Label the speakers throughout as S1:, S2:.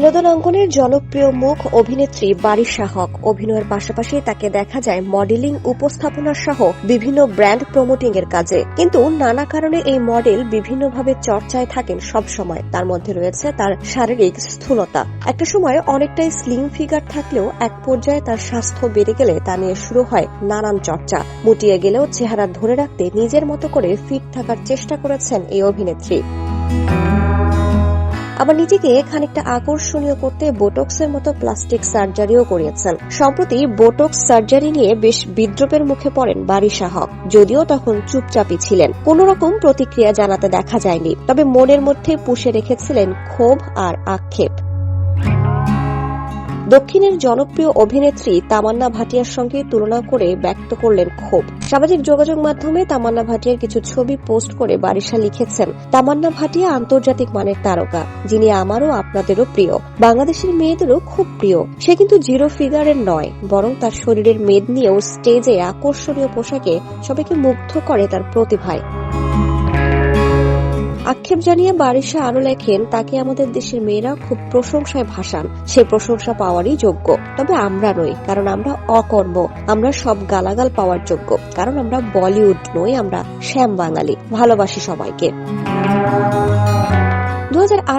S1: বিনোদন অঙ্গনের জনপ্রিয় মুখ অভিনেত্রী বারিশা হক অভিনয়ের পাশাপাশি তাকে দেখা যায় মডেলিং উপস্থাপনা সহ বিভিন্ন ব্র্যান্ড প্রমোটিং এর কাজে। কিন্তু নানা কারণে এই মডেল বিভিন্নভাবে চর্চায় থাকেন সব সময়। তার মধ্যে রয়েছে তার শারীরিক স্থূলতা। একটা সময় অনেকটাই স্লিম ফিগার থাকলেও এক পর্যায়ে তার স্বাস্থ্য বেড়ে গেলে তা নিয়ে শুরু হয় নানান চর্চা। মুটিয়ে গেলেও চেহারা ধরে রাখতে নিজের মতো করে ফিট থাকার চেষ্টা করেছেন এই অভিনেত্রী। আবার নিজেকে খানিকটা আকর্ষণীয় করতে বোটক্সের মতো প্লাস্টিক সার্জারিও করিয়েছেন। সম্প্রতি বোটক্স সার্জারি নিয়ে বেশ বিদ্রোপের মুখে পড়েন বারিশা হক যদিও তখন চুপচাপই ছিলেন। কোন রকম প্রতিক্রিয়া জানাতে দেখা যায়নি, তবে মনের মধ্যে পুষে রেখেছিলেন ক্ষোভ আর আক্ষেপ। দক্ষিণের জনপ্রিয় অভিনেত্রী তামান্না ভাটিয়ার সঙ্গে তুলনা করে ব্যক্ত করলেন ক্ষোভ। সামাজিক যোগাযোগ মাধ্যমে তামান্না ভাটিয়ার কিছু ছবি পোস্ট করে বারিশা লিখেছেন, তামান্না ভাটিয়া আন্তর্জাতিক মানের তারকা, যিনি আমারও আপনাদেরও প্রিয়। বাংলাদেশের মেয়েদেরও খুব প্রিয়। সে কিন্তু জিরো ফিগারের নয়, বরং তার শরীরের মেদ নিয়েও স্টেজে আকর্ষণীয় পোশাকে সবাইকে মুগ্ধ করে তার প্রতিভায়। আক্ষেপ জানিয়ে বারিশা আরও লেখেন, তাকে আমাদের দেশের মেয়েরা খুব প্রশংসায় ভাসান। সে প্রশংসা পাওয়ারই যোগ্য। তবে আমরা নই, কারণ আমরা অকর্ম। আমরা সব গালাগাল পাওয়ার যোগ্য। কারণ আমরা বলিউড নই, আমরা শ্যাম বাঙালি ভালোবাসি সবাইকে।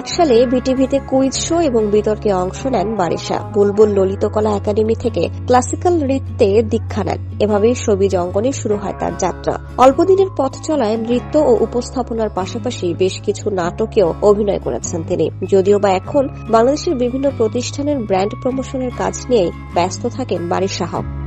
S1: সালে বিটিভিতে কুইজ শো এবং বিতর্কে অংশ নেন বারিশা। বুলবুল ললিতকলা একাডেমি থেকে ক্লাসিক্যাল নৃত্যে দীক্ষা নেন। এভাবেই সবিজ অঙ্গনে শুরু হয় তার যাত্রা। অল্পদিনের পথ চলায় নৃত্য ও উপস্থাপনার পাশাপাশি বেশ কিছু নাটকেও অভিনয় করেছেন তিনি। যদিও বা এখন বাংলাদেশের বিভিন্ন প্রতিষ্ঠানের ব্র্যান্ড প্রমোশনের কাজ নিয়ে ব্যস্ত থাকেন বারিশা হক।